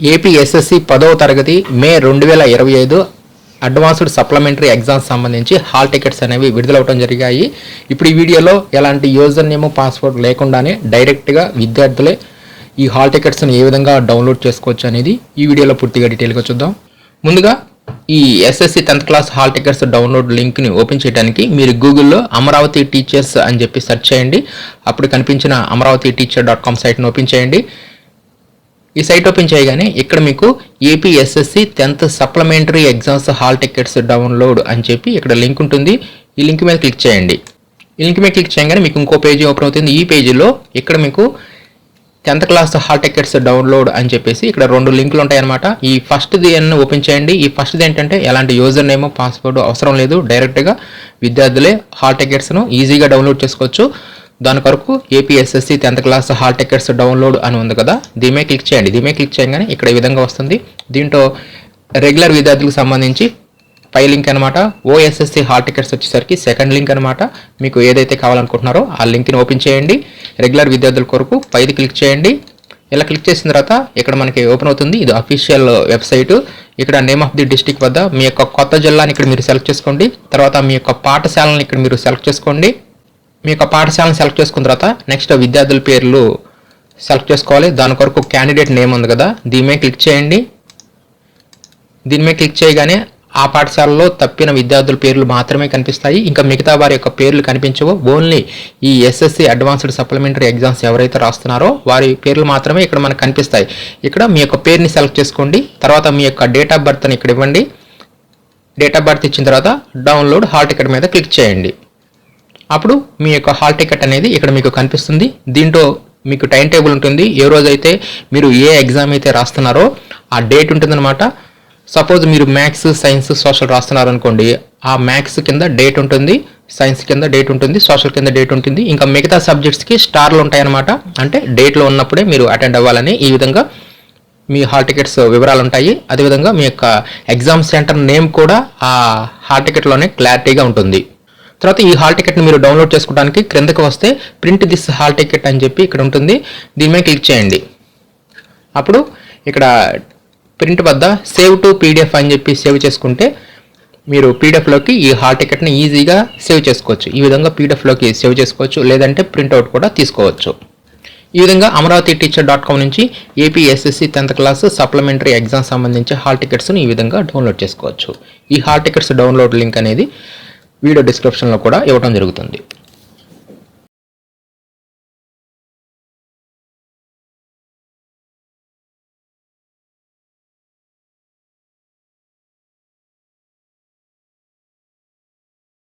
AP SSC పదవ తరగతి మే రెండు వేల ఇరవై ఐదు అడ్వాన్స్డ్ సప్లిమెంటరీ ఎగ్జామ్స్ సంబంధించి హాల్ టికెట్స్ అనేవి విడుదలవడం జరిగాయి. ఇప్పుడు ఈ వీడియోలో ఎలాంటి యూజర్ నేమ్ పాస్వర్డ్ లేకుండానే డైరెక్ట్గా విద్యార్థులే ఈ హాల్ టికెట్స్ని ఏ విధంగా డౌన్లోడ్ చేసుకోవచ్చు అనేది ఈ వీడియోలో పూర్తిగా డీటెయిల్గా చూద్దాం. ముందుగా ఈ SSC tenth class hall tickets download లింక్ని ఓపెన్ చేయడానికి మీరు గూగుల్లో అమరావతి టీచర్స్ అని చెప్పి సెర్చ్ చేయండి. అప్పుడు కనిపించిన అమరావతి టీచర్ డాట్ కామ్ సైట్ని ఓపెన్ చేయండి. ఈ సైట్ ఓపెన్ చేయగానే ఇక్కడ మీకు APSSC tenth supplementary exams hall tickets download అని చెప్పి ఇక్కడ లింక్ ఉంటుంది. ఈ లింక్ మీద క్లిక్ చేయండి. ఈ లింక్ మీద క్లిక్ చేయగానే మీకు ఇంకో పేజీ ఓపెన్ అవుతుంది. ఈ పేజీలో ఇక్కడ మీకు tenth class hall tickets download అని చెప్పేసి ఇక్కడ రెండు లింకులు ఉంటాయన్నమాట. ఈ ఫస్ట్ది అన్ని ఓపెన్ చేయండి. ఈ ఫస్ట్ది ఏంటంటే ఎలాంటి యూజర్ నేమ్ పాస్వర్డ్ అవసరం లేదు. డైరెక్ట్గా విద్యార్థులే హాల్ టికెట్స్ను ఈజీగా డౌన్లోడ్ చేసుకోవచ్చు. దాని కొరకు APSSC tenth class hall tickets download అని ఉంది కదా. దీమే క్లిక్ చేయండి. దీమే క్లిక్ చేయగానే ఇక్కడ ఈ విధంగా వస్తుంది. దీంట్లో రెగ్యులర్ విద్యార్థులకు సంబంధించి పై లింక్ అనమాట ఓఎస్ఎస్సి హాల్ టికెట్స్ వచ్చేసరికి సెకండ్ లింక్ అనమాట మీకు ఏదైతే కావాలనుకుంటున్నారో ఆ లింక్ని ఓపెన్ చేయండి. రెగ్యులర్ విద్యార్థుల కొరకు పైది క్లిక్ చేయండి. ఇలా క్లిక్ చేసిన తర్వాత ఇక్కడ మనకి ఓపెన్ అవుతుంది. ఇది అఫీషియల్ వెబ్సైట్ ఇక్కడ నేమ్ ఆఫ్ ది డిస్టిక్ వద్ద మీ యొక్క కొత్త జిల్లాని ఇక్కడ మీరు సెలెక్ట్ చేసుకోండి. తర్వాత మీ యొక్క పాఠశాలను ఇక్కడ మీరు సెలెక్ట్ చేసుకోండి. మీ యొక్క పాఠశాలను సెలెక్ట్ చేసుకున్న తర్వాత నెక్స్ట్ విద్యార్థుల పేర్లు సెలెక్ట్ చేసుకోవాలి. దాని కొరకు క్యాండిడేట్ నేమ్ ఉంది కదా దీని మీద క్లిక్ చేయండి. దీని మీద క్లిక్ చేయగానే ఆ పాఠశాలలో తప్పిన విద్యార్థుల పేర్లు మాత్రమే కనిపిస్తాయి. ఇంకా మిగతా వారి యొక్క పేర్లు కనిపించవు. ఓన్లీ ఈ ఎస్ఎస్సి అడ్వాన్స్డ్ సప్లిమెంటరీ ఎగ్జామ్స్ ఎవరైతే రాస్తున్నారో వారి పేర్లు మాత్రమే ఇక్కడ మనకు కనిపిస్తాయి. ఇక్కడ మీ యొక్క పేరుని సెలెక్ట్ చేసుకోండి. తర్వాత మీ యొక్క డేట్ ఆఫ్ బర్త్ని ఇక్కడ ఇవ్వండి. డేట్ ఆఫ్ బర్త్ ఇచ్చిన తర్వాత డౌన్లోడ్ హాల్ టికెట్ మీద క్లిక్ చేయండి. అప్పుడు మీ యొక్క హాల్ టికెట్ అనేది ఇక్కడ మీకు కనిపిస్తుంది. దీంట్లో మీకు టైం టేబుల్ ఉంటుంది. ఏ రోజైతే మీరు ఏ ఎగ్జామ్ అయితే రాస్తున్నారో ఆ డేట్ ఉంటుందన్నమాట. సపోజ్ మీరు మ్యాథ్స్ సైన్స్ సోషల్ రాస్తున్నారు అనుకోండి ఆ మ్యాథ్స్ కింద డేట్ ఉంటుంది సైన్స్ కింద డేట్ ఉంటుంది సోషల్ కింద డేట్ ఉంటుంది. ఇంకా మిగతా సబ్జెక్ట్స్కి స్టార్లు ఉంటాయన్నమాట. అంటే డేట్లో ఉన్నప్పుడే మీరు అటెండ్ అవ్వాలని ఈ విధంగా మీ హాల్ టికెట్స్ వివరాలు ఉంటాయి అదేవిధంగా మీ యొక్క ఎగ్జామ్ సెంటర్ నేమ్ కూడా ఆ హాల్ టికెట్లోనే క్లారిటీగా ఉంటుంది. తర్వాత ఈ హాల్ టికెట్ని మీరు డౌన్లోడ్ చేసుకోవడానికి క్రిందకి వస్తే ప్రింట్ దిస్ హాల్ టికెట్ అని చెప్పి ఇక్కడ ఉంటుంది. దీని మీద క్లిక్ చేయండి. అప్పుడు ఇక్కడ ప్రింట్ వద్ద సేవ్ టు పీడిఎఫ్ అని చెప్పి సేవ్ చేసుకుంటే మీరు పీడిఎఫ్లోకి ఈ హాల్ టికెట్ని ఈజీగా సేవ్ చేసుకోవచ్చు. ఈ విధంగా పీడిఎఫ్లోకి సేవ్ చేసుకోవచ్చు. లేదంటే ప్రింట్అవుట్ కూడా తీసుకోవచ్చు. ఈ విధంగా అమరావతి టీచర్ డాట్ కామ్ నుంచి APSSC tenth class supplementary exam సంబంధించి హాల్ టికెట్స్ని ఈ విధంగా డౌన్లోడ్ చేసుకోవచ్చు. ఈ హాల్ టికెట్స్ డౌన్లోడ్ లింక్ అనేది వీడియో డిస్క్రిప్షన్లో కూడా ఇవ్వడం జరుగుతుంది.